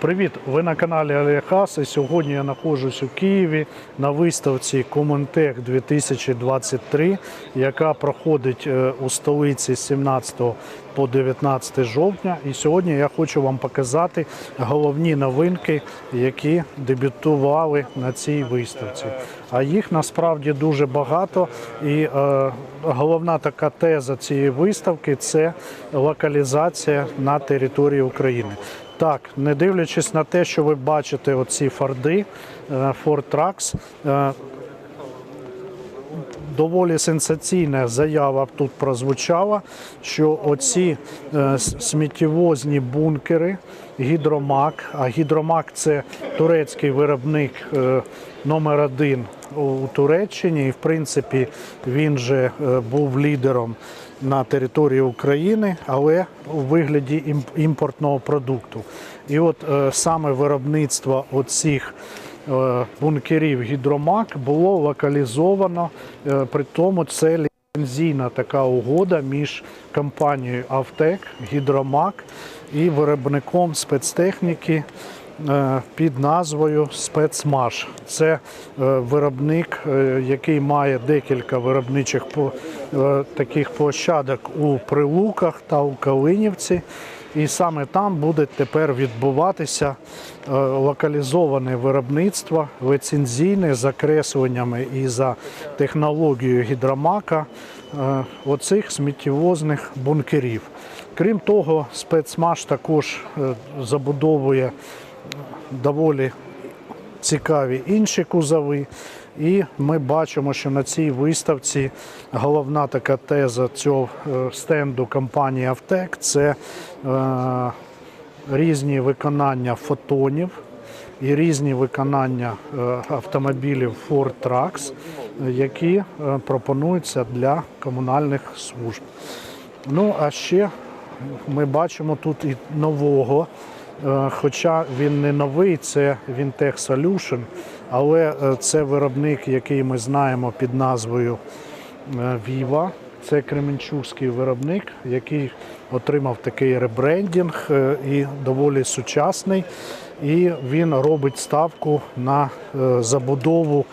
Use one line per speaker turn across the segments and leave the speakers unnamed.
Привіт! Ви на каналі Олег Хас, і сьогодні я знаходжусь у Києві на виставці Комунтех 2023, яка проходить е, у столиці з 17 по 19 жовтня. І сьогодні я хочу вам показати головні новинки, які дебютували на цій виставці. А їх насправді дуже багато. І е, головна така теза цієї виставки це локалізація на території України. Так, не дивлячись на те, що ви бачите оці форди, е, Ford е, доволі сенсаційна заява тут прозвучала, що оці е, сміттєвозні бункери Гідромак, а Гідромак це турецький виробник е, номер один у- Туреччині. І в принципі він же е, був лідером на території України, але у вигляді імпортного продукту. І от саме виробництво оцих бункерів гідромак було локалізовано. е, При тому це ліцензійна така угода між компанією Автек, Гідромак і виробником спецтехніки е, під назвою Спецмаш. Це е, виробник, е, який має декілька виробничих е, таких площадок у Прилуках та у Калинівці. І саме там буде тепер відбуватися е, локалізоване виробництво лицензійне з закресленнями і за технологією гідромака е, оцих сміттєвозних бункерів. Крім того, спецмаш також е, забудовує доволі цікаві інші кузови. І ми бачимо, що на цій виставці головна така теза цього е, стенду компанії Автек це е, різні виконання фотонів і різні виконання е, автомобілів Ford Trucks, які пропонуються для комунальних служб. Ну а ще ми бачимо тут і нового, хоча він не новий, це Vintech Solution, але е, це виробник, який ми знаємо під назвою е, Viva. Це кременчугський виробник, який отримав такий ребрендінг е, і доволі сучасний. І він робить ставку на е, забудову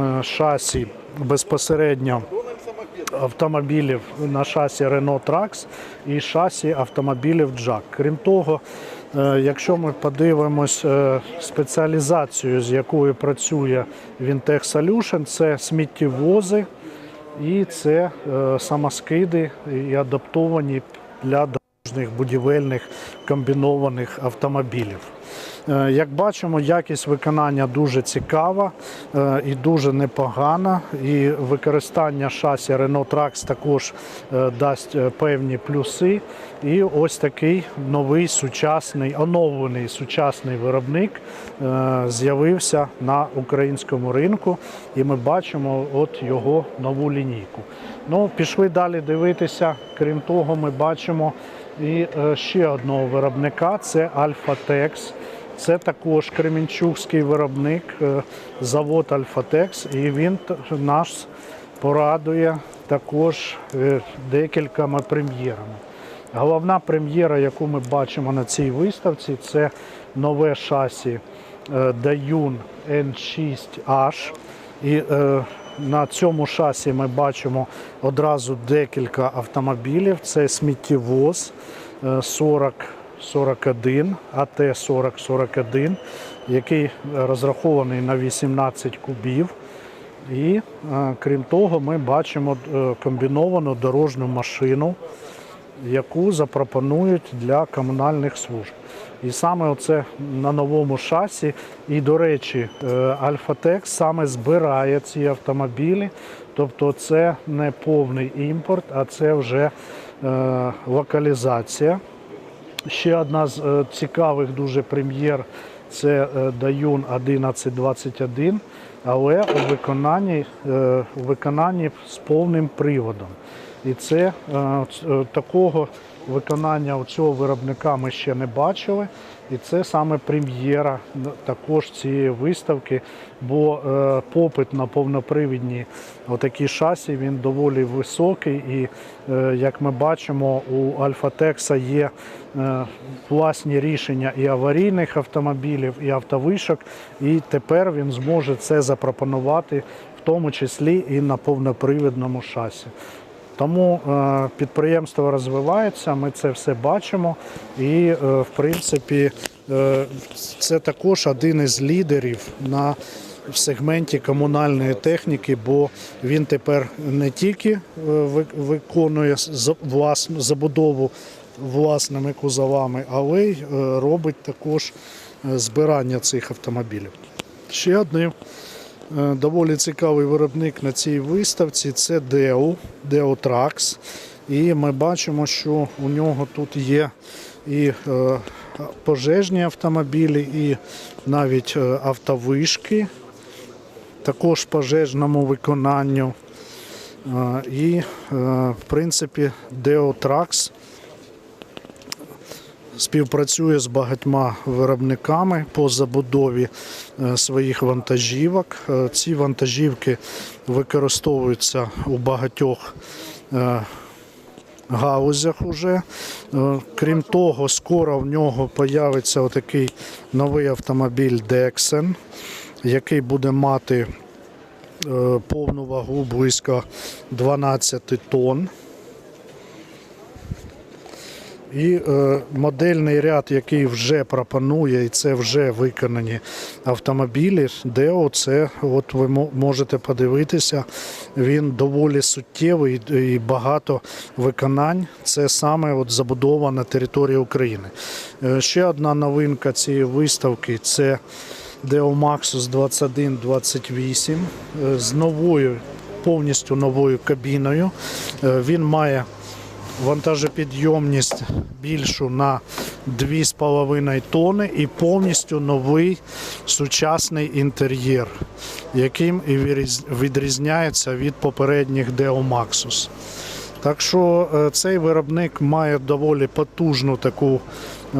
е, шасі безпосередньо автомобілів на шасі Renault Trax і шасі автомобілів Jack. Крім того, е, якщо ми подивимось е, спеціалізацію, з якою працює Vintech Solution, це сміттєвози і це е, самоскиди і адаптовані для дорожніх будівельних комбінованих автомобілів. Е, Як бачимо, якість виконання дуже цікава е, і дуже непогана. І використання шасі Renault Trax також е, дасть певні плюси. І ось такий новий сучасний, оновлений сучасний виробник з'явився на українському ринку, і ми бачимо от його нову лінійку. Ну, пішли далі дивитися. Крім того, ми бачимо і ще одного виробника це Альфатекс. Це також кременчугський виробник, е, завод Альфатекс, і він нас порадує також е, декількома прем'єрами. Головна прем'єра, яку ми бачимо на цій виставці, це нове шасі е, Dayun N6H. І на цьому шасі ми бачимо одразу декілька автомобілів. Це сміттєвоз е, 40 41, АТ 4041, який розрахований на 18 кубів. І е, крім того, ми бачимо е, комбіновану дорожню машину, яку запропонують для комунальних служб. І саме оце на новому шасі. І, до речі, е, Альфатекс саме збирає ці автомобілі. Тобто це не повний імпорт, а це вже локалізація. Ще одна з е, цікавих дуже прем'єр це е, Даюн 1121, але у виконанні, е, у виконанні з повним приводом. І це такого виконання цього виробника ми ще не бачили. І це саме прем'єра також цієї виставки, бо е, попит на повнопривідні отакі шасі він доволі високий. І е, як ми бачимо, у Альфатекса є е, власні рішення і аварійних автомобілів, і автовишок. І тепер він зможе це запропонувати, в тому числі і на повнопривідному шасі. Тому е, підприємство розвивається, ми це все бачимо, і е, в принципі е, це також один із лідерів на в сегменті комунальної техніки, бо він тепер не тільки виконує власну забудову власними кузовами, але й робить також збирання цих автомобілів. Ще одним Доволі цікавий виробник на цій виставці це Deo, Deo Trax. І ми бачимо, що у нього тут є і е, пожежні автомобілі, і навіть е, автовишки, також пожежному виконанню. Е, І, е, в принципі, Deo Trax співпрацює з багатьма виробниками по забудові е, своїх вантажівок. Е, Ці вантажівки використовуються у багатьох е, галузях уже. Крім того, скоро в нього появиться отакий новий автомобіль Dexen, який буде мати повну вагу близько 12 тонн. І е, модельний ряд, який вже пропонує, і це вже виконані автомобілі, Део, це от ви можете подивитися, він доволі суттєвий і багато виконань. Це саме от забудова на території України. Е, ще одна новинка цієї виставки це Deo Maxus 2128 е, з новою, повністю новою кабіною. Е, Він має вантажопідйомність більшу на 2,5 тонни і повністю новий сучасний інтер'єр, яким і відрізняється від попередніх Deo Maxus. Так що е, цей виробник має доволі потужну таку е,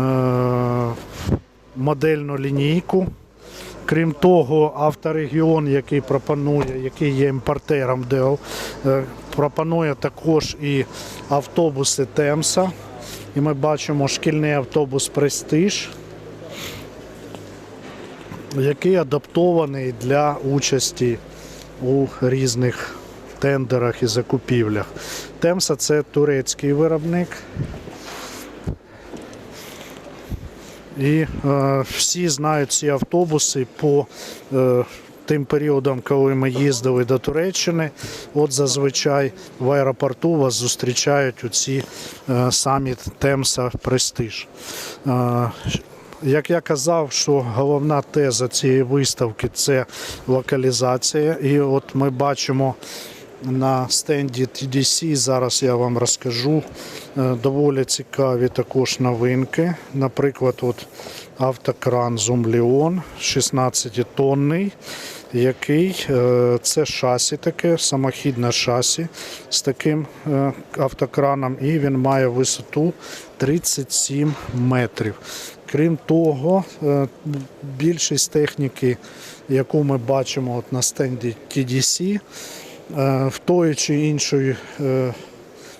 модельну лінійку. Крім того, авторегіон, який пропонує, який є імпортером Dell, е, пропонує також і автобуси Темса. І ми бачимо шкільний автобус Престиж, який адаптований для участі у різних тендерах і закупівлях. Темса це турецький виробник. І е, всі знають ці автобуси по е, тим періодам, коли ми їздили до Туреччини. От зазвичай в аеропорту вас зустрічають у ці е, самі Темса Престиж. Е, як я казав, що головна теза цієї виставки це локалізація. І от ми бачимо на стенді TDC, зараз я вам розкажу е, доволі цікаві також новинки. Наприклад, от автокран Leon 16-тонний, який е, це шасі таке, самохідне шасі з таким е, автокраном, і він має висоту 37 метрів. Крім того, більшість техніки, яку ми бачимо от на стенді TDC, в тої чи іншої е,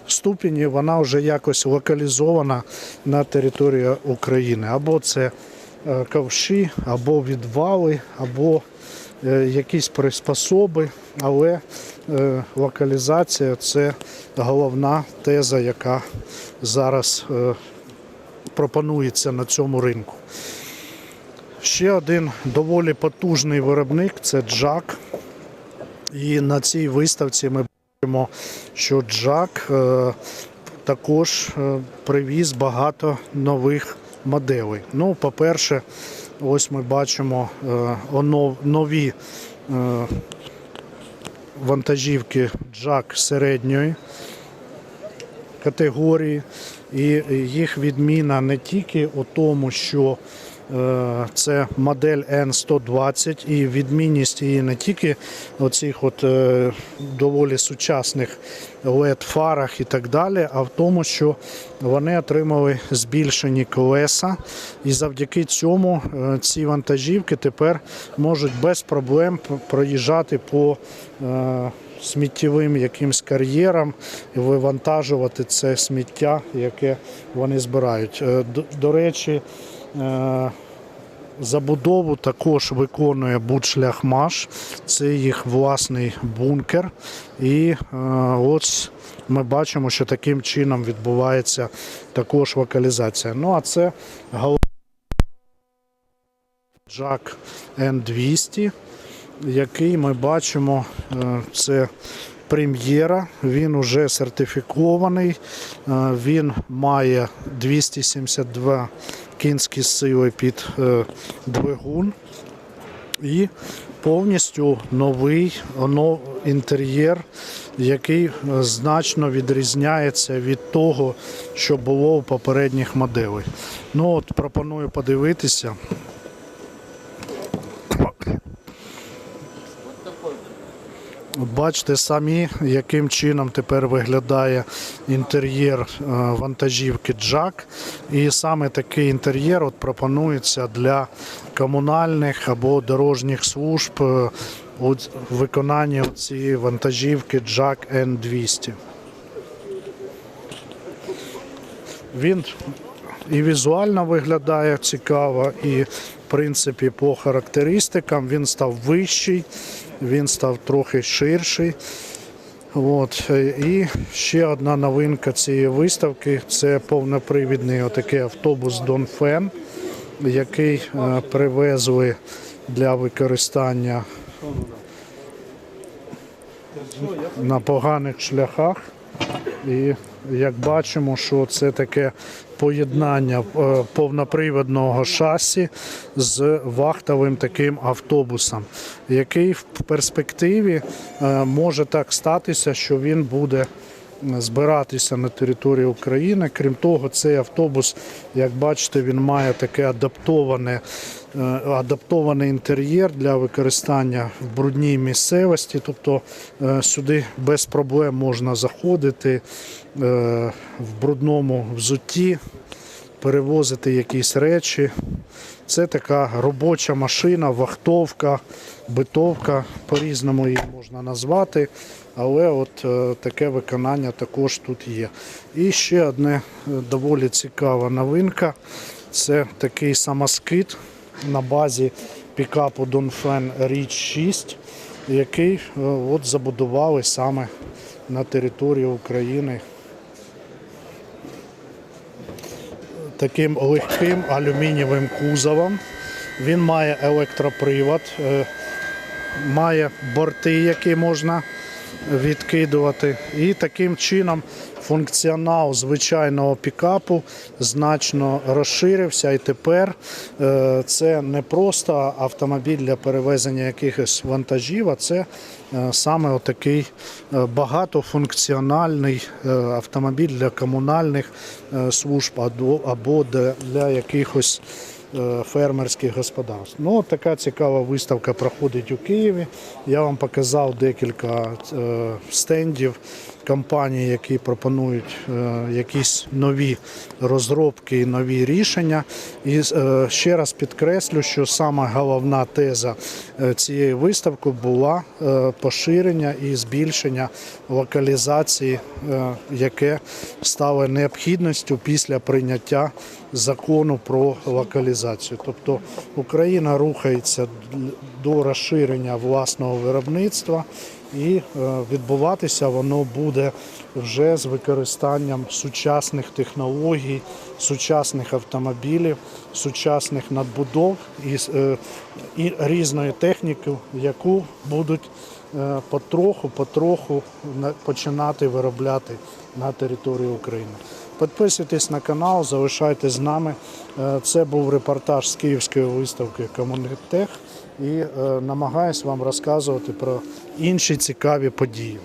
ступені вона вже якось локалізована на території України. Або це е, ковші, або відвали, або е, якісь приспособи, але е, локалізація це головна теза, яка зараз е, пропонується на цьому ринку. Ще один доволі потужний виробник це Джак. І на цій виставці ми бачимо, що Джак е, також е, привіз багато нових моделей. Ну, по-перше, ось ми бачимо е, нові вантажівки Джак середньої категорії. І їх відміна не тільки у тому, що Це модель N120 і відмінність її не тільки оцих от е, доволі сучасних LED-фарах і так далі, а в тому, що вони отримали збільшені колеса, і завдяки цьому е, ці вантажівки тепер можуть без проблем проїжджати по е, сміттєвим якимсь кар'єрам і вивантажувати це сміття, яке вони збирають. Е, До, речі, е, Забудову також виконує Будшляхмаш, це їх власний бункер. І е, ось ми бачимо, що таким чином відбувається також вокалізація. Ну а це Jack N200, який ми бачимо, е, це прем'єра, він уже сертифікований, е, він має 272 кінські сили під е, двигун і повністю новий нов, інтер'єр, який е, значно відрізняється від того, що було у попередніх моделей. Ну от пропоную подивитися. Бачите самі, яким чином тепер виглядає інтер'єр е, вантажівки Джак. І саме такий інтер'єр от пропонується для комунальних або дорожніх служб е, у виконанні цієї вантажівки Джак N200. Він і візуально виглядає цікаво, і в принципі по характеристикам він став вищий, він став трохи ширший. От. е, І ще одна новинка цієї виставки це повнопривідний отакий автобус Донфен, який е, привезли для використання на поганих шляхах. І як бачимо, що це таке поєднання е, повноприводного шасі з вахтовим таким автобусом, який в перспективі е, може так статися, що він буде збиратися на території України. Крім того, цей автобус, як бачите, він має таке адаптоване, адаптований інтер'єр для використання в брудній місцевості. Тобто е, сюди без проблем можна заходити е, в брудному взутті, перевозити якісь речі. Це така робоча машина, вахтовка, битовка, по-різному її можна назвати. Але от е, таке виконання також тут є. І ще одне е, доволі цікава новинка. Це такий самоскид на базі пікапу Донфен Річ 6, який е, от забудували саме на території України. Таким легким алюмінієвим кузовом. Він має електропривод, е, має борти, які можна відкидувати. І таким чином функціонал звичайного пікапу значно розширився. І тепер е, це не просто автомобіль для перевезення якихось вантажів, а це е, саме отакий е, багатофункціональний автомобіль для комунальних служб або- для- якихось фермерських господарств. Ну, така цікава виставка проходить у Києві. Я вам показав декілька стендів компаній, які пропонують е, якісь нові розробки і нові рішення. І е, ще раз підкреслю, що саме головна теза е, цієї виставки була поширення і збільшення локалізації, яке стало необхідністю після прийняття закону про локалізацію. Тобто Україна рухається до розширення власного виробництва і е, відбуватися воно буде вже з використанням сучасних технологій, сучасних автомобілів, сучасних надбудов і, е, і різної техніки, яку будуть е, потроху, потроху починати виробляти на території України. Підписуйтесь на канал, залишайтесь з нами. Е, Це був репортаж з Київської виставки Комунітех і е, намагаюсь вам розказувати про інші цікаві події.